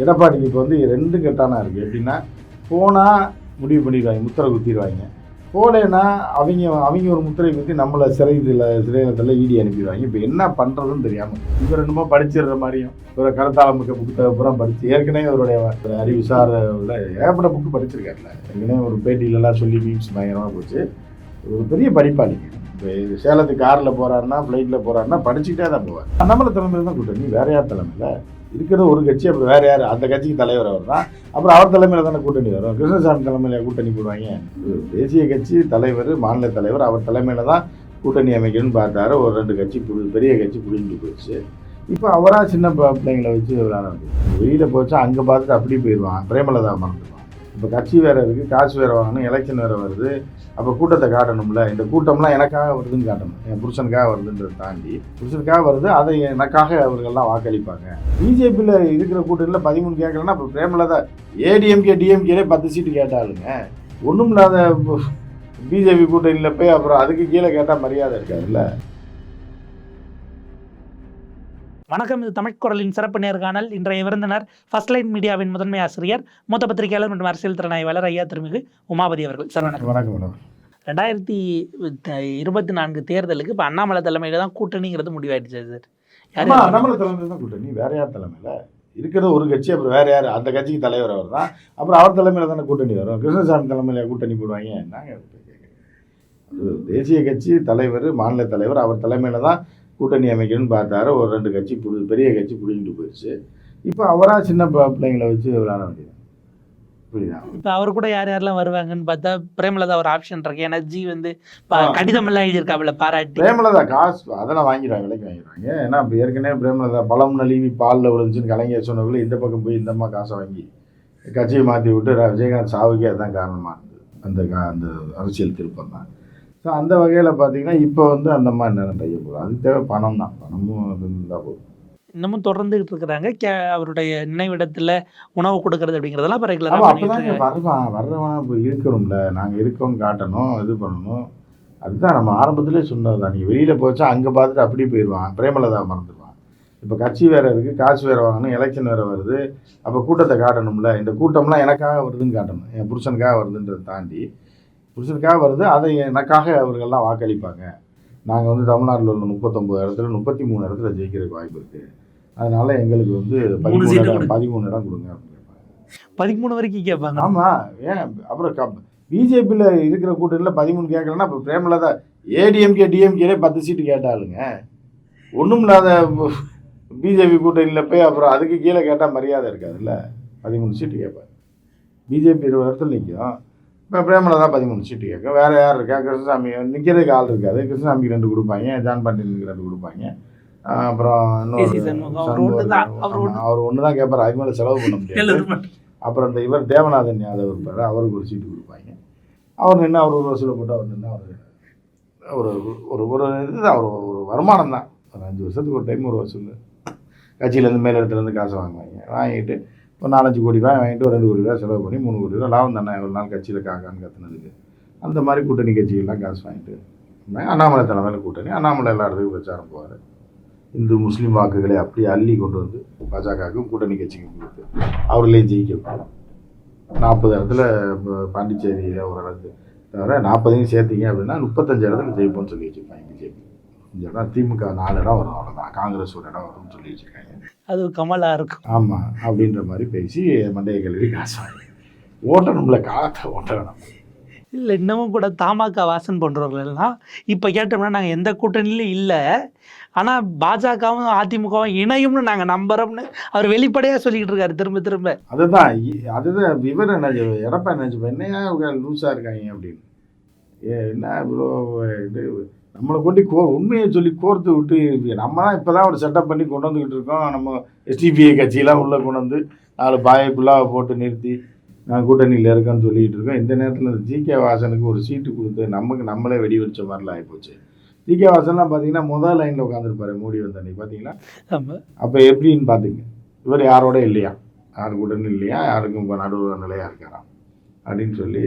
எடப்பாடிக்கு இப்போ வந்து ரெண்டு கெட்டானா இருக்குது எப்படின்னா போனால் முடிவு பண்ணிடுவாங்க முத்திரை குத்திடுவாங்க. போலேன்னா அவங்க அவங்க ஒரு முத்திரை குத்தி நம்மளை சிறை இதில் சிறையிலத்தில் ஈடி அனுப்பிடுவாங்க. இப்போ என்ன பண்ணுறதுன்னு தெரியாமல் இவர் என்னமோ படிச்சிடுற மாதிரியும் இவரை கருத்தாளமுக்க புத்தகம் பூரா படித்து ஏற்கனவே அவருடைய அறிவுசார அறிவு ஏகப்பட்ட புக்கு படிச்சிருக்காருல. ஏற்கனவே ஒரு பேட்டியிலலாம் சொல்லி மீம்ஸ் பயங்கரமாக போச்சு. ஒரு பெரிய படிப்பாளிங்க இப்போ சேலத்துக்கு காரில் போகிறாருன்னா ஃப்ளைட்டில் போகிறாருன்னா படிச்சுக்கிட்டே தான் போவார். நம்மளை தலைமையில் தான் கூட்டணி வேற யார் தலைமையில்? இருக்கிறது ஒரு கட்சி அப்புறம் வேற யார்? அந்த கட்சிக்கு தலைவர் அவர் தான் அப்புறம் அவர் தலைமையில் தானே கூட்டணி வரும். கிருஷ்ணசாமி தலைமையில் கூட்டணி போடுவாங்க? தேசிய கட்சி தலைவர் மாநில தலைவர் அவர் தலைமையில் தான் கூட்டணி அமைக்கணும்னு பார்த்தாரு. ஒரு ரெண்டு கட்சி பெரிய கட்சி பிடிங்கிட்டு போயிடுச்சு இப்போ அவராக சின்ன பிள்ளைங்களை வச்சு விளையாட வெளியில் போச்சா அங்கே பார்த்துட்டு அப்படியே போயிடுவான். பிரேமலதா மறந்துடுவான். இப்போ கட்சி வேறு இருக்குது காசு வேறு வாங்கணும் எலெக்ஷன் வேறு வருது. அப்போ கூட்டத்தை காட்டணும்ல? இந்த கூட்டம்லாம் எனக்காக வருதுன்னு காட்டணும். என் புருஷனுக்காக வருதுன்றதை தாண்டி புருஷனுக்காக வருது அதை எனக்காக அவர்கள்லாம் வாக்களிப்பாங்க. பிஜேபியில் இருக்கிற கூட்டத்தில் பதிமூணு கேட்கலன்னா இப்போ பிரேமலதா ஏடிஎம்கே டிஎம்கேலே பத்து சீட்டு கேட்டாளுங்க ஒன்றும் இல்லாத பிஜேபி கூட்டணியில் போய் அப்புறம் அதுக்கு கீழே கேட்டால் மரியாதை இருக்காதுல்ல? வணக்கம் இது தமிழ் குரலின் சிறப்பு நேர்காணல். இன்றைய விருந்தினர் ஃபர்ஸ்ட் லைன் மீடியாவின் முதன்மை ஆசிரியர் மூத்த பத்திரிகையாளர் மற்றும் அரசியல் திறனாய்வாளர் ஐயா திருமிகு உமாபதி அவர்கள். சார் வணக்கம். வணக்கம் ரெண்டாயிரத்தி இருபத்தி நான்கு தேர்தலுக்கு இப்போ அண்ணாமலை தலைமையில தான் கூட்டணிங்கிறது முடிவாயிடுச்சு சார். நம்மள தலைமையில் தான் கூட்டணி. வேற யார் தலைமையில்? இருக்கிறது ஒரு கட்சி அப்புறம் வேற யார்? அந்த கட்சிக்கு தலைவர் அவர் தான். அப்புறம் அவர் தலைமையில் தானே கூட்டணி வரும்? கிருஷ்ணசாமி தலைமையில் கூட்டணி போடுவாங்க. என்னங்க தேசிய கட்சி தலைவர் மாநில தலைவர் அவர் தலைமையில் தான் கூட்டணி அமைக்கணும்னு பார்த்தாரு. ஒரு ரெண்டு கட்சி புடி பெரிய கட்சி பிடிங்கிட்டு போயிடுச்சு இப்போ அவராக சின்ன பிள்ளைங்களை வச்சு விளையாட வேண்டியது. புரியுதா? இப்போ அவர் கூட யார் யாரெல்லாம் வருவாங்கன்னு பார்த்தா பிரேமலதா ஒரு ஆப்ஷன் இருக்கு. ஏன்னா ஜி வந்து. கடிதம் எல்லாம் எழுதியிருக்காப்புல பாராட்டி. பிரேமலதா காசு அதெல்லாம் வாங்கிடுவாங்க விலைக்கு வாங்கிடுவாங்க. ஏன்னா இப்போ ஏற்கனவே பிரேமலதா பழம் நழுவி பாலில் விழுந்துச்சுன்னு கலைஞர் சொன்னவங்கள இந்த பக்கம் போய் இந்த அம்மா காசை வாங்கி கட்சியை மாற்றி விட்டு விஜயகாந்த் சாவுக்கே அதுதான் காரணமாக இருந்தது. அந்த அந்த அரசியல் திருப்பம் தான். ஸோ அந்த வகையில் பார்த்தீங்கன்னா இப்போ வந்து அந்த மாதிரி நேரம் டைய போகுது. அதுக்கு தேவை பணம் தான். பணமும் அது இருந்தால் போதும். இன்னமும் தொடர்ந்துகிட்டு இருக்கிறாங்க. கே அவருடைய நினைவிடத்துல உணவு கொடுக்கறது அப்படிங்கிறதெல்லாம் இப்போ ரெகுலராக ஆமாம் பண்ணிட்டு அப்போ இருக்காங்க. வருவான் வர்றவனா இப்போ இருக்கணும்ல. நாங்கள் இருக்கோம்னு காட்டணும் இது பண்ணணும். அதுதான் நம்ம ஆரம்பத்திலே சொன்னது தான். நீ வெளியில் போச்சா அங்கே பார்த்துட்டு அப்படியே போயிடுவான் பிரேமலதா மறந்துடுவான் இப்போ கட்சி வேறு இருக்குது காசு வேறு வாங்கணும் எலெக்ஷன் வேறு வருது. அப்போ கூட்டத்தை காட்டணும்ல. இந்த கூட்டம்லாம் எனக்காக வருதுன்னு காட்டணும். என் புருஷனுக்காக வருதுன்றதை தாண்டி புருஷனுக்காக வருது அதை எனக்காக அவர்கள்லாம் வாக்களிப்பாங்க. நாங்கள் வந்து தமிழ்நாட்டில் உள்ள முப்பத்தொம்பது இடத்துல முப்பத்தி மூணு இடத்துல ஜெயிக்கிறதுக்கு வாய்ப்பு இருக்குது அதனால எங்களுக்கு வந்து பதிமூணு இடம். பதிமூணு இடம் கொடுங்க அப்படின்னு கேட்பாங்க. பதிமூணு வரைக்கும் கேட்பாங்க. ஆமா ஏன்? அப்புறம் க பிஜேபியில் இருக்கிற கூட்டத்தில் பதிமூணு கேட்கலன்னா இப்போ பிரேமலதா ஏடிஎம்கே டிஎம்கேலே பத்து சீட்டு கேட்டாளுங்க. ஒன்றும் இல்லாத பிஜேபி கூட்டணியில் போய் அப்புறம் அதுக்கு கீழே கேட்டால் மரியாதை இருக்காதுல்ல? பதிமூணு சீட்டு கேட்பாரு பிஜேபி இருபது இடத்துல நிற்கும் இப்போ பிரேமலதா பதிமூணு சீட்டு கேட்கும் வேறு யார் இருக்கா? கிருஷ்ணசாமி. நிற்கிறதுக்கு ஆள் இருக்காது. கிருஷ்ணசாமிக்கு ரெண்டு கொடுப்பாங்க ஜான் பாண்டியனுக்கு ரெண்டு கொடுப்பாங்க. அப்புறம் இன்னொரு அவர் அவர் அவர் ஒன்று தான் கேட்பார் அதுக்கு மேலே செலவு பண்ண முடியாது. அப்புறம் இந்த இவர் தேவநாதன் யாதவ் இருப்பார் அவருக்கு ஒரு சீட்டு கொடுப்பாங்க. அவர் நின்று அவர் ஒரு வசூலை போட்டு அவர் நின்று அவர் ஒரு ஒரு ஒரு இதுதான் ஒரு ஒரு வருமானம் தான் ஒரு அஞ்சு வருஷத்துக்கு ஒரு டைம் ஒரு வசூல். கட்சியிலேருந்து மேல் இடத்துலேருந்து காசு வாங்குவாங்க. வாங்கிட்டு ஒரு நாலஞ்சு கோடி ரூபாய் வாங்கிட்டு ஒரு ரெண்டு கோடி ரூபாய் செலவு பண்ணி மூணு கோடி ரூபா லாபம் தானே? ஒரு நாள் கட்சியில் காக்கான்னு கத்துனதுக்கு. அந்த மாதிரி கூட்டணி கட்சிகள்லாம் காசு வாங்கிட்டு அண்ணாமலை தலைமையில் கூட்டணி. அண்ணாமலை எல்லா இடத்துக்கும் பிரச்சாரம் போவார். இந்து முஸ்லீம் வாக்குகளை அப்படியே அள்ளி கொண்டு வந்து பாஜகவுக்கும் கூட்டணி கட்சிக்கும் கொடுத்து அவர்களையும் ஜெயிக்க வைக்கணும். நாற்பது இடத்துல இப்போ பாண்டிச்சேரியில் ஒரு இடத்து தவிர நாற்பதையும் சேர்த்திங்க அப்படின்னா முப்பத்தஞ்சு இடத்துல ஜெயிப்போம்னு சொல்லி வச்சுருப்பாங்க. இடம் திமுக நாலு இடம் வரும். அவ்வளோதான் காங்கிரஸ் ஒரு இடம் வரும்னு சொல்லி வச்சுருக்காங்க. அது கமலா இருக்கும். ஆமாம் அப்படின்ற மாதிரி பேசி மண்டைய கல்வி காசு வாங்கி. ஓட்டணும்ல காற்றை ஓட்ட வேணும் இல்லை இன்னமும் கூட தமாக வாசன் போன்றவர்கள் எல்லாம் இப்போ கேட்டோம்னா நாங்கள் எந்த கூட்டணியிலும் இல்லை. ஆனால் பாஜகவும் அதிமுகவும் இணையும்னு நாங்கள் நம்புறோம்னு அவர் வெளிப்படையாக சொல்லிக்கிட்டு இருக்காரு திரும்ப திரும்ப. அதுதான் அதுதான் விவரம் என்ன எடப்பா நினச்சிப்பா என்னையா லூஸாக இருக்காங்க அப்படின்னு. என்ன இவ்வளோ இது நம்மளை கொண்டு கோ உண்மையை சொல்லி கோர்த்து விட்டு நம்ம தான் இப்போ தான் ஒரு செட்டப் பண்ணி கொண்டு வந்துக்கிட்டு இருக்கோம். நம்ம எஸ்டிபிஐ கட்சியெல்லாம் உள்ளே கொண்டு வந்து நாலு பாயை புல்லாவை போட்டு நிறுத்தி நான் கூட்டணியில் இருக்கேன்னு சொல்லிட்டு இருக்கோம். இந்த நேரத்தில் இந்த ஜிகே வாசனுக்கு ஒரு சீட்டு கொடுத்து நமக்கு நம்மளே வெடி வச்ச மாதிரிலாம் ஆகிப்போச்சு ஜிகே வாசன்லாம் பார்த்தீங்கன்னா முதல் லைனில் உட்காந்துருப்பாரு மோடி வந்த அன்னைக்கு பார்த்தீங்களா அப்போ எப்படின்னு பார்த்துங்க இவர் யாரோட இல்லையா? யாரு கூட்டணி இல்லையா? யாருக்கும் இப்போ நடுவு நிலையாக இருக்காராம் அப்படின்னு சொல்லி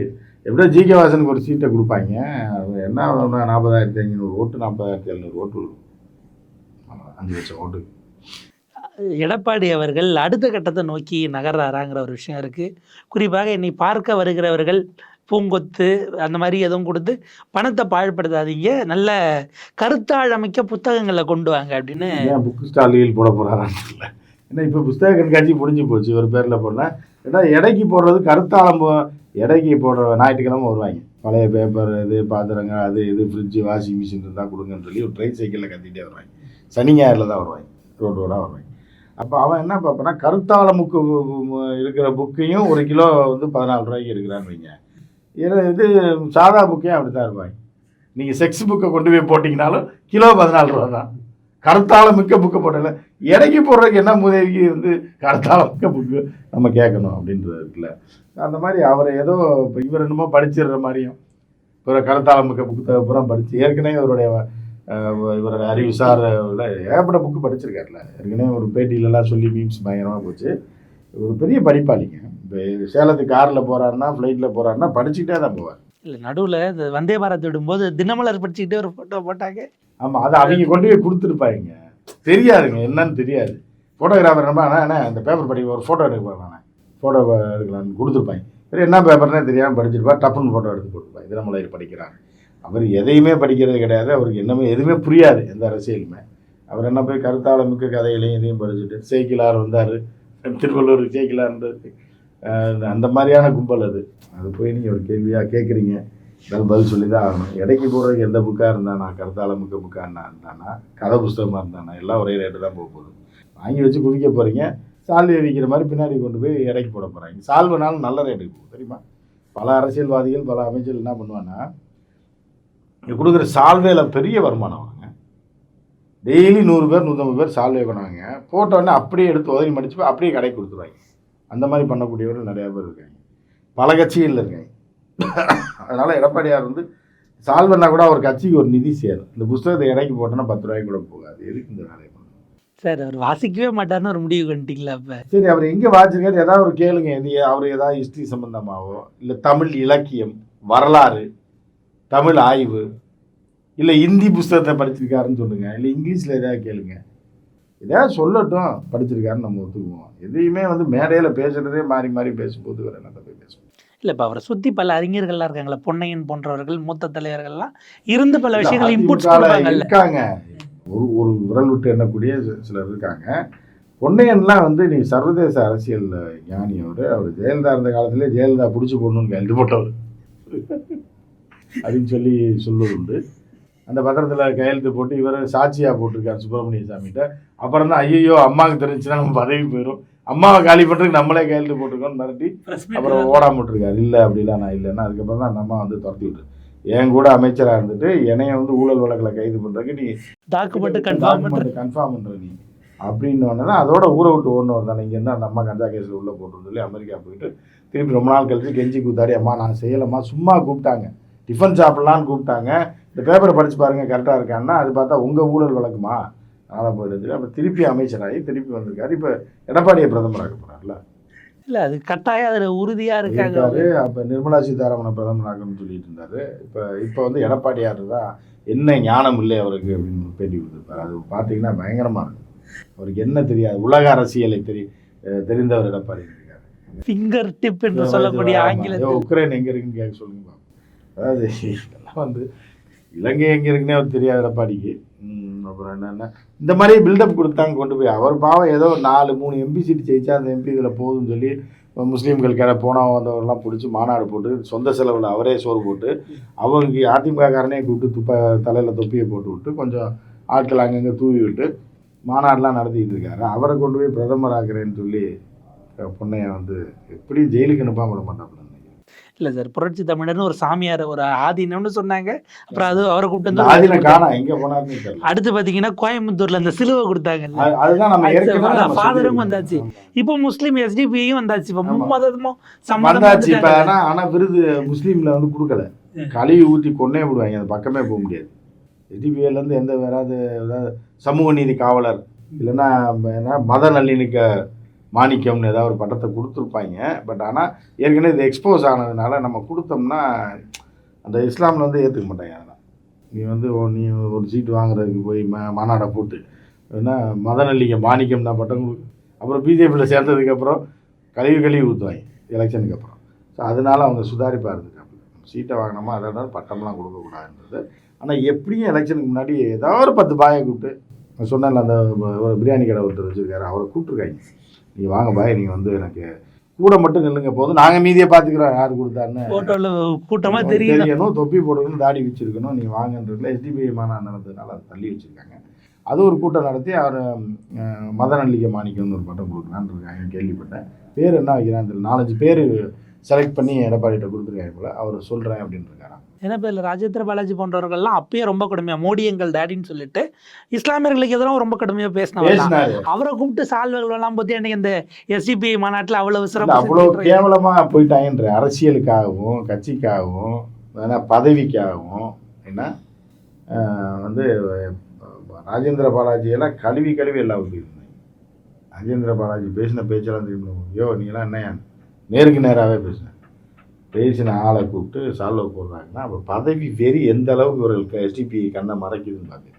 எப்படியோ ஜிகே வாசனுக்கு ஒரு சீட்டை கொடுப்பாங்க. அது என்ன நாற்பதாயிரத்தி ஐநூறு ஓட்டு நாற்பதாயிரத்தி எழுநூறு ஓட்டு அஞ்சு லட்சம் ஓட்டு. எடப்பாடி அவர்கள் அடுத்த கட்டத்தை நோக்கி நகர்றாராங்கிற ஒரு விஷயம் இருக்குது குறிப்பாக என்னை பார்க்க வருகிறவர்கள் பூங்கொத்து அந்த மாதிரி எதுவும் கொடுத்து பணத்தை பாழ்படுத்தாதீங்க நல்ல கருத்தாழமைக்க புத்தகங்களை கொண்டு வாங்க அப்படின்னு ஏன் புக்கு ஸ்டாலில் போட போகிறாரான்னு தெரியல. ஏன்னா இப்போ புஸ்தக கண்காட்சி முடிஞ்சு போச்சு ஒரு பேரில் போனால் ஏன்னா எடைக்கு போடுறது கருத்தாளம் போ எடைக்கு போடுற ஞாயிற்றுக்கிழமை வருவாங்க. பழைய பேப்பர் இது பாத்திரங்க அது இது ஃப்ரிட்ஜு வாஷிங் மிஷின் இருந்தால் கொடுங்கன்னு சொல்லி ஒரு ட்ரை சைக்கிளில் கத்திட்டே வருவாங்க. சனி ஞாயிறில் தான் வருவாங்க. ரோடு ரோடாக வருவாங்க. அப்போ அவன் என்ன பார்ப்பான்னா கருத்தாள முக்கு இருக்கிற புக்கையும் ஒரு கிலோ வந்து பதினாலு ரூபாய்க்கு இருக்கிறான்னு வைங்க. இது இது சாதா புக்கையும் அப்படி தான் இருப்பாங்க. நீங்கள் செக்ஸ் புக்கை கொண்டு போய் போட்டிங்கனாலும் கிலோ பதினாலு ரூபா தான். கருத்தாள மிக்க புக்கை போடல. இறக்கி போடுறதுக்கு என்ன உதவிக்கு வந்து கருத்தாள மிக்க புக்கு நம்ம கேட்கணும் அப்படின்றது இருக்குல்ல. அந்த மாதிரி அவரை ஏதோ இப்போ இவர் என்னமோ படிச்சிடுற மாதிரியும் இவரை கருத்தாள மிக்க புக்கு பூரா படித்து ஏற்கனவே இவருடைய இவரோட அறிவுசார் உள்ள ஏகப்பட்ட புக்கு படிச்சிருக்காருல ஏற்கனவே ஒரு பேட்டியிலலாம் சொல்லி மீம்ஸ் பயங்கரமாக போச்சு. ஒரு பெரிய படிப்பாளிங்க. இப்போ சேலத்துக்கு காரில் போகிறாருன்னா ஃப்ளைட்டில் போகிறாருன்னா படிச்சுக்கிட்டே தான் போவார். இல்லை நடுவில் இந்த வந்தே பாரத் விடும்போது தினமலர் படிச்சுக்கிட்டே ஒரு ஃபோட்டோ போட்டாங்க. ஆமாம் அதை அவங்க கொண்டு போய் கொடுத்துருப்பாங்க. தெரியாதுங்க என்னன்னு தெரியாது. ஃபோட்டோகிராஃபர் நம்ம அண்ணா அண்ணா இந்த பேப்பர் படி ஒரு ஃபோட்டோ எடுக்க போகிறேன் ஃபோட்டோ எடுக்கலான்னு கொடுத்துருப்பாங்க. சரி என்ன பேப்பர்னே தெரியாமல் படிச்சிருப்பா டப்புன்னு ஃபோட்டோ எடுத்து கொடுத்துருப்பாங்க தினமலர் படிக்கிறாங்க அவர் எதையுமே படிக்கிறது கிடையாது அவருக்கு என்னமே எதுவுமே புரியாது எந்த அரசியலுமே. அவர் என்ன போய் கருத்தாளமிக்க கதைகளையும் இதையும் படிச்சுட்டு சேக்கிலார் வந்தார். திருவள்ளூர் சேக்கிலார்ன்றது. அஹ் அந்த மாதிரியான கும்பல் அது. அது போய் நீங்கள் ஒரு கேள்வியாக கேட்குறீங்க இருந்தாலும் பதில் சொல்லி தான் ஆகணும். இடைக்கு போடுறதுக்கு எந்த புக்காக இருந்தானா கருத்தாளமிக்க புக்காக இருந்தானா கதை புஸ்தகமாக இருந்தானா எல்லாம் ஒரே ரேட்டு தான் போக போகுது. வாங்கி வச்சு குவிக்க போகிறீங்க சால்வை விற்கிற மாதிரி பின்னாடி கொண்டு போய் இடைக்கு போட போகிறாங்க சால்வைனாலும் நல்ல ரேட்டுக்கு போகும் தெரியுமா? பல அரசியல்வாதிகள் பல அமைச்சர்கள் என்ன பண்ணுவான்னா இங்கே கொடுக்குற சால்வையில் பெரிய வருமானம் வாங்க டெய்லி நூறு பேர் நூற்றம்பது பேர் சால்வை பண்ணுவாங்க போட்டோடனே அப்படியே எடுத்து உதவி மடிச்சு போய் அப்படியே கடைக்கு கொடுத்துருவாங்க. அந்த மாதிரி பண்ணக்கூடியவர்கள் நிறையா பேர் இருக்காங்க. பல கட்சிகளில் இருக்காங்க. அதனால் எடப்பாடியார் வந்து சால்வன்னா கூட அவர் கட்சிக்கு ஒரு நிதி சேரும். இந்த புஸ்தகத்தை இடைக்கு போட்டோன்னா பத்து ரூபாய்க்கு கூட போகாது. எதுக்கு இந்த வேலையை சார் அவர் வாசிக்கவே மாட்டார்னு ஒரு முடிவு பண்ணிட்டீங்களா அப்போ? சரி அவர் எங்கே வாச்சிருக்காரு ஏதாவது ஒரு கேளுங்க. எது அவர் ஏதாவது ஹிஸ்ட்ரி சம்பந்தமாவோ இல்லை தமிழ் இலக்கியம் வரலாறு தமிழ் ஆய்வு இல்லை ஹிந்தி புஸ்தகத்தை படிச்சிருக்காருன்னு சொல்லுங்க. இல்லை இங்கிலீஷில் ஏதாவது கேளுங்க. ஏதாவது சொல்லட்டும். படிச்சிருக்காருன்னு நம்ம ஒத்துக்குவோம். எதையுமே வந்து மேடையில் பேசுகிறதே மாறி மாறி பேசும்போது வேறு என்ன இல்லை இப்போ அவரை சுற்றி பல அறிஞர்கள்லாம் இருக்காங்களா பொன்னையன் போன்றவர்கள் மூத்த தலைவர்கள்லாம் இருந்து பல விஷயங்கள் இன்புட்ஸ் இருக்காங்க. ஒரு ஒரு விரல் விட்டு எண்ணக்கூடிய சிலர் இருக்காங்க. பொன்னையன்லாம் வந்து நீ சர்வதேச அரசியல் ஞானி அவர் ஜெயலலிதா இருந்த காலத்திலே ஜெயலலிதா பிடிச்சி போடணும்னு கையெழுத்து போட்டவர். அப்படின்னு சொல்லி சொல்லுவது உண்டு. அந்த பத்திரத்தில் கையெழுத்து போட்டு இவர் சாட்சியாக போட்டிருக்காரு சுப்பிரமணிய சாமிகிட்ட. அப்புறம் தான் ஐயோ அம்மாவுக்கு தெரிஞ்சுன்னா நம்ம பதவி போயிடும் அம்மாவை காலி பண்ணுறதுக்கு நம்மளே கையெழுத்து போட்டிருக்கோம்னு மிரட்டி அப்புறம் ஓடாம விட்டுருக்காரு. இல்லை அப்படிலாம் நான் இல்லைன்னா அதுக்கப்புறம் தான் அந்த அம்மா வந்து துரத்தி விட்டு என் கூட அமைச்சராக இருந்துட்டு என்னைய வந்து ஊழல் வழக்கில் கைது பண்ணுறதுக்கு நீ டாக்குமெண்ட் கன்ஃபார்ம் பண்ணுறது கன்ஃபார்ம் பண்ணுற நீ. அப்படின்னு ஒன்று அதோட ஊரை விட்டு ஓடணும் தானே. இங்கேருந்து அந்த அம்மா கஞ்சா கேஸில் உள்ளே போட்டுன்னு சொல்லி அமெரிக்கா போயிட்டு திருப்பி ரொம்ப நாள் கழிச்சு கெஞ்சி கூத்தாடி அம்மா நான் செய்யலைம்மா. சும்மா கூப்பிட்டாங்க. டிஃபன் சாப்பிட்லான்னு கூப்பிட்டாங்க. இந்த பேப்பரை படித்து பாருங்க கரெக்டாக இருக்கான்னா அது பார்த்தா உங்கள் ஊழல் வழக்குமா? அதனால் போயிடுது அப்போ திருப்பி அமைச்சராகி திருப்பி வந்திருக்காரு. இப்போ எடப்பாடியை பிரதமராக போகிறார்ல இல்லை அது கட்டாயம் அதில் உறுதியாக இருக்காங்க இருக்காரு. அப்போ நிர்மலா சீதாராமனை பிரதமராகணும்னு சொல்லிட்டு இருந்தாரு. இப்போ இப்போ வந்து எடப்பாடியார் தான் என்ன ஞானம் இல்லை அவருக்கு அப்படின்னு பேட்டி கொடுத்துருப்பாரு. அது பார்த்தீங்கன்னா பயங்கரமாக இருக்கும் அவருக்கு என்ன தெரியாது. உலக அரசியலை தெரி தெரிந்தவர் எடப்பாடி இருக்காரு. ஃபிங்கர் டிப் என்று சொல்லக்கூடிய. ஆங்கிலத்தில். உக்ரைன் எங்கே இருக்குன்னு கேட்க சொல்லுங்க. அதாவது இதெல்லாம் வந்து இலங்கை எங்கே இருக்குன்னே அவர் தெரியாது எடப்பாடிக்கு. அப்புறம் என்னென்ன? இந்த மாதிரி பில்டப் கொடுத்தாங்க கொண்டு போய். அவர் பாவம் ஏதோ நாலு மூணு எம்பி சீட் ஜெயிச்சா அந்த எம்பி இதில் சொல்லி முஸ்லீம்கள் கிட போனால் பிடிச்சி மாநாடு போட்டு சொந்த செலவில் அவரே சோறு போட்டு அவங்க அதிமுக காரனே கூப்பிட்டு துப்ப தலையில் தொப்பியை போட்டு விட்டு கொஞ்சம் ஆட்கள் அங்கங்கே தூவி விட்டு மாநாடுலாம் நடத்திக்கிட்டு இருக்காரு. அவரை கொண்டு போய் பிரதமர் ஆகிறேன்னு சொல்லி பொண்ணையை வந்து எப்படி ஜெயிலுக்கு அனுப்பாமல் விட மாட்டாப்புல. இல்லை சார். புரட்சி தமிழர்னு ஒரு சாமியார் ஒரு ஆதீனம்னு சொன்னாங்க. அப்புறம் அது அவரை கூப்பிட்டு அடுத்து பார்த்தீங்கன்னா கோயம்புத்தூர்ல அந்த சிலுவை நம்ம ஃபாதரும். வந்தாச்சு. இப்போ முஸ்லீம் எஸ்டிபியும் வந்தாச்சு. இப்போ. மும்மதமும் சம்மதம் வந்தாச்சு. இப்ப வந்துட்டாங்க. ஆனா ஆனா விருது முஸ்லீம்ல வந்து கொடுக்கல. கழுவி ஊத்தி கொன்னே விடுவாங்க. அந்த பக்கமே போக முடியாது. எடிபிஎல்ல இருந்து எந்த வேறாவது சமூக நீதி காவலர் இல்லைன்னா மத நல்லிணக்க மாணிக்கம்னு ஏதாவது ஒரு பட்டத்தை கொடுத்துருப்பாங்க. பட் ஆனால் ஏற்கனவே இது எக்ஸ்போஸ் ஆனதுனால நம்ம கொடுத்தோம்னா அந்த இஸ்லாமில் வந்து ஏற்றுக்க மாட்டாங்க அதெல்லாம். நீ வந்து நீ ஒரு சீட்டு வாங்குறதுக்கு போய் ம மாநாடை போட்டு ஏன்னா மதநல்லிங்க மாணிக்கம் தான் பட்டம் கொடுக்கு அப்புறம் பிஜேபியில் சேர்ந்ததுக்கப்புறம் கழிவு கழிவு ஊற்றுவாங்க எலெக்ஷனுக்கு அப்புறம். ஸோ அதனால அவங்க சுதாரிப்பாக இருந்துக்காங்க சீட்டை வாங்கினோமா அதனால பட்டம்லாம் கொடுக்கக்கூடாதுன்றது. ஆனால் எப்படியும் எலெக்ஷனுக்கு முன்னாடி ஏதாவது ஒரு பத்து பாயை கூப்பிட்டு நான் சொன்னேன்ல அந்த ஒரு பிரியாணி கடை ஒருத்தர் வச்சுருக்காரு அவரை கூப்பிட்ருக்காங்க நீங்கள் வாங்க பாய் நீங்கள் வந்து எனக்கு கூட மட்டும் நில்லுங்க போதும். நாங்கள் மீதியை பார்த்துக்குறோம் யார் கொடுத்தாருன்னு. போட்டோல கூட்டமா உங்களுக்கு தெரியுது தெரியணும் தொப்பி போடணும் தாடி வச்சிருக்கணும் நீ வாங்கன்றதுல எஸ்டிபிஐ மாநாடு நடந்ததுனால அதை தள்ளி வச்சிருக்காங்க. அது ஒரு கூட்டம் நடத்தி அவர் மதநல்லிக்க மாணிக்கம்னு ஒரு பட்டம் கொடுக்கலான்னு இருக்காங்க கேள்விப்பட்டேன். பேர் என்ன வைக்கிறான்னு தெரியல. நாலஞ்சு பேர் செலக்ட் பண்ணி எடப்பாடிகிட்ட கொடுத்துருக்காங்க போல. அவர் சொல்கிறேன் அப்படின்னு ஏன்னா இப்போ ராஜேந்திர பாலாஜி போன்றவர்கள்லாம் அப்பயே ரொம்ப கடுமையா மோடி எங்கள் டேடின்னு சொல்லிட்டு இஸ்லாமியர்களுக்கு எதிராக ரொம்ப கடுமையா பேசினவர் பேசினாரு. அவரை கூப்பிட்டு சால்வர்கள் எல்லாம் பத்தி அன்னைக்கு இந்த எஸ்சிபி மாநாட்டுல அவ்வளவு இல்ல, சிறப்பு அவ்வளோ கேவலமாக போயிட்டாங்கன்ற அரசியலுக்காகவும் கட்சிக்காகவும் வேணா பதவிக்காகவும் ஆஹ் வந்து ராஜேந்திர பாலாஜியெல்லாம் கழுவி கழுவி எல்லாம் ராஜேந்திர பாலாஜி பேசின பேச்செல்லாம் திரும்ப ஐயோ நீங்களாம் என்னையா நேருக்கு நேராகவே பேசினேன் பேசின ஆளை கூப்பிட்டு சால்வ போடுறாங்கன்னா அப்போ பதவி வெறி எந்த அளவுக்கு இவர்களுக்கு எஸ்டிபி கண்ணை மறைக்குதுன்னு பார்த்து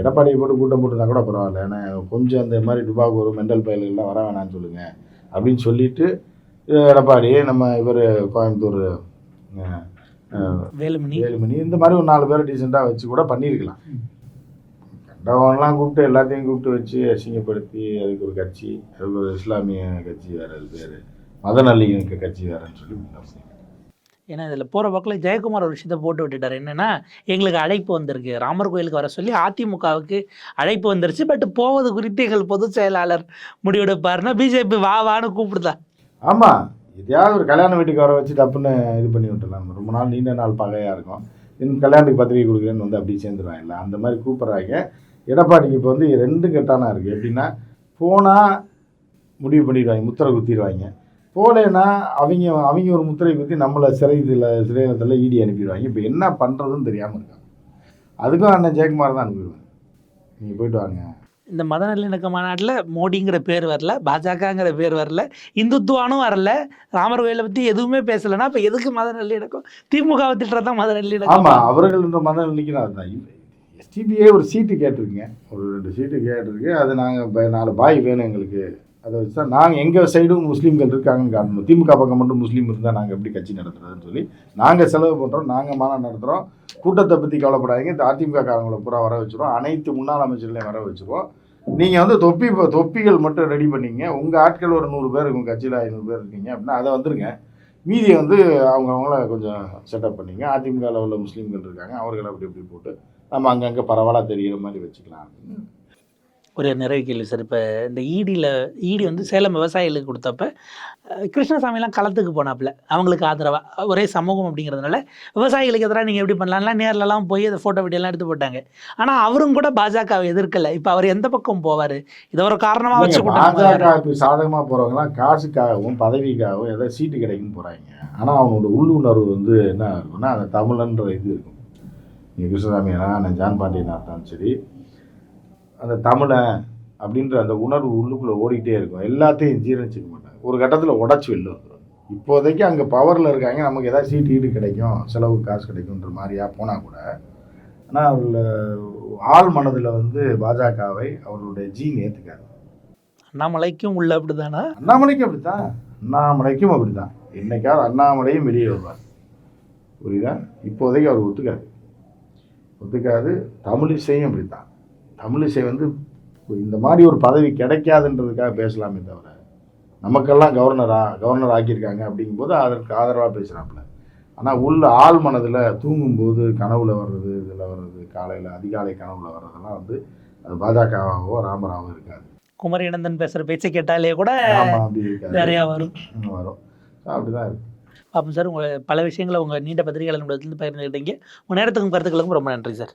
எடப்பாடியை போட்டு கூட்டம் போட்டுருந்தா கூட பரவாயில்ல. ஏன்னா கொஞ்சம் அந்த மாதிரி டுபாக்கு ஒரு மெண்டல் பயல்கள்லாம் வர வேணாம்னு சொல்லுங்கள் அப்படின்னு சொல்லிட்டு எடப்பாடி நம்ம இவர் கோயம்புத்தூர் வேலுமணி. வேலுமணி இந்த மாதிரி ஒரு நாலு பேரை டீசெண்டாக வச்சு கூட பண்ணியிருக்கலாம். கண்டவன்லாம் கூப்பிட்டு எல்லாத்தையும் கூப்பிட்டு வச்சு அசிங்கப்படுத்தி அதுக்கு ஒரு கட்சி அதுக்கு ஒரு இஸ்லாமிய கட்சி வேறு அது பேர் மதநல்லிகனுக்கு கட்சி வேறுன்னு சொல்லி. ஏன்னா இதில் போகிற பக்கம் ஜெயக்குமார் ஒரு விஷயத்தை போட்டு விட்டுட்டார். என்னன்னா எங்களுக்கு அழைப்பு வந்திருக்கு. ராமர் கோயிலுக்கு வர சொல்லி அதிமுகவுக்கு அழைப்பு வந்துருச்சு. பட் போவது குறித்து எங்கள் பொதுச் செயலாளர் முடிவெடுப்பாருன்னா பிஜேபி வா வான்னு கூப்பிடுதா? ஆமாம் எதையாவது ஒரு கல்யாண வீட்டுக்கு வர வச்சு டப்புன்னு இது பண்ணி விட்டுலாம் ரொம்ப நாள் நீண்ட நாள் பகையாக இருக்கும். இன்னும் கல்யாணத்துக்கு பத்திரிக்கை கொடுக்குறேன்னு வந்து அப்படியே சேர்ந்துருவாங்கல்ல. அந்த மாதிரி கூப்பிட்றாங்க. எடப்பாடிக்கு இப்போ வந்து ரெண்டு கெட்டானா இருக்குது எப்படின்னா போனால் முடிவு பண்ணிடுவாங்க முத்திரை குத்திடுவாங்க. போலேன்னா அவங்க அவங்க ஒரு முத்திரை குத்தி நம்மளை சிறை இதில் சிறையிலத்தில் ஈடி அனுப்பிடுவாங்க. இப்போ என்ன பண்ணுறதுன்னு தெரியாமல் இருக்காங்க. அதுக்கும் அண்ணன் ஜெயக்குமார் தான் அனுப்பிடுவாங்க நீங்கள் போயிட்டு வாங்க. இந்த மத நல்லிணக்க மாநாட்டில் மோடிங்கிற பேர் வரல பாஜகங்கிற பேர் வரல இந்துத்துவானும் வரல ராமர் கோயிலை பற்றி எதுவுமே பேசலைன்னா இப்போ எதுக்கு மத நல்லிணக்கம்? திமுகவை திட்டுறதான் மத நல்லிணக்கம். ஆமாம் அவர்கள் என்ற மதம் நிற்கிறார் தான் சிபிஐ ஒரு சீட்டு கேட்டிருக்கீங்க. ஒரு ரெண்டு சீட்டு கேட்டிருக்கு. அது நாங்கள் நாலு பாய் வேணும் எங்களுக்கு. அதை வச்சு தான் நாங்கள் எங்கள் சைடும் முஸ்லீம்கள் இருக்காங்கன்னு காட்டணும் திமுக பக்கம் மட்டும் முஸ்லீம் இருந்தால் நாங்கள் எப்படி கட்சி நடத்துறதுன்னு சொல்லி நாங்கள் செலவு பண்ணுறோம் நாங்கள் மாநாடு நடத்துகிறோம் கூட்டத்தை பற்றி கவலைப்படாதீங்க. இந்த அதிமுக காரங்களை பூரா வர வச்சுருவோம். அனைத்து முன்னாள் அமைச்சர்களையும் வர வச்சுருவோம். நீங்கள் வந்து தொப்பி தொப்பிகள் மட்டும் ரெடி பண்ணீங்க. உங்கள் ஆட்கள் ஒரு நூறு பேர் உங்கள் கட்சியில் ஐநூறு பேர் இருக்கீங்க. அப்படின்னா அதை வந்துருங்க. மீதியை வந்து அவங்க அவங்கள கொஞ்சம் செட்டப் பண்ணிங்க. அதிமுகவில் உள்ள முஸ்லீம்கள் இருக்காங்க. அவர்களை அப்படி இப்படி போட்டு நம்ம அங்கங்கே பரவலாக தெரிகிற மாதிரி வச்சுக்கலாம். ஒரு நிறைவு கேள்வி சார். இப்போ இந்த ஈடியில் ஈடி வந்து சேலம் விவசாயிகளுக்கு கொடுத்தப்ப கிருஷ்ணசாமிலாம் களத்துக்கு போனாப்புல. அவங்களுக்கு ஆதரவாக ஒரே சமூகம் அப்படிங்கிறதுனால விவசாயிகளுக்கு எதிராக நீங்கள் எப்படி பண்ணலாம்லாம் நேர்லலாம் போய் அந்த ஃபோட்டோ வீடியோலாம் எடுத்து போட்டாங்க. ஆனால் அவரும் கூட பாஜகவை எதிர்க்கல. இப்போ அவர் எந்த பக்கம் போவார்? இதை ஒரு காரணமாக வச்சு இல்லைங்க, கூட்டம் நடத்துறாரு. பாஜக சாதகமாக போகிறவங்களாம் காசுக்காகவும் பதவிக்காகவும் ஏதாவது சீட்டு கிடைக்குன்னு போகிறாங்க ஆனால் அவனோட உள்ளுணர்வு வந்து என்ன இருக்கும்னா அந்த தமிழன்ற இது இருக்கும். நீங்கள் கிருஷ்ணசாமியா நான் ஜான் பாண்டியனாக இருந்தாலும் சரி அந்த தமிழன் அப்படின்ற அந்த உணர்வு உள்ளுக்குள்ளே ஓடிட்டே இருக்கும். எல்லாத்தையும் ஜீரணிச்சிக்க மாட்டாங்க. ஒரு கட்டத்தில் உடச்சி வெளில வந்துடும் இப்போதைக்கு அங்கே பவரில் இருக்காங்க. நமக்கு ஏதாவது சீட்டு ஈடு கிடைக்கும் செலவுக்கு காசு கிடைக்குன்ற மாதிரியா போனால் கூட ஆனால் அவர்கள ஆள் மனதில் வந்து பாஜகவை அவர்களுடைய ஜீன் ஏற்றுக்காது அண்ணாமலைக்கும் உள்ள அப்படிதானா? அண்ணாமலைக்கும் அப்படித்தான். அண்ணாமலைக்கும் அப்படித்தான். என்னைக்காவது அண்ணாமலையும் வெளியே வருவார். புரியுதா? இப்போதைக்கு அவர் ஒத்துக்காது. ஒத்துக்காது. தமிழிசையும் அப்படித்தான். தமிழிசை வந்து இந்த மாதிரி ஒரு பதவி கிடைக்காதுன்றதுக்காக பேசலாமே தவிர நமக்கெல்லாம் கவர்னரா கவர்னர் ஆக்கியிருக்காங்க அப்படிங்கும்போது அதற்கு ஆதரவாக பேசுகிறாப்புல ஆனால் உள்ள ஆள் மனதில் தூங்கும்போது கனவுல வர்றது இதில் வர்றது காலையில் அதிகாலை கனவுல வர்றதெல்லாம் வந்து அது பாஜகவாகவோ ராமராவோ இருக்காது. குமரிநந்தன் பேசுகிற பேச்சை கேட்டாலே கூட அப்படி நிறையா வரும். வரும். அப்படிதான் இருக்கு. பார்ப்போம் சார். உங்கள் பல விஷயங்களை உங்கள் நீண்ட பத்திரிகையாளர் பகிர்ந்துக்கிட்டீங்க உங்கள் நேரத்துக்கும் கருத்துக்களுக்கும் ரொம்ப நன்றி சார்.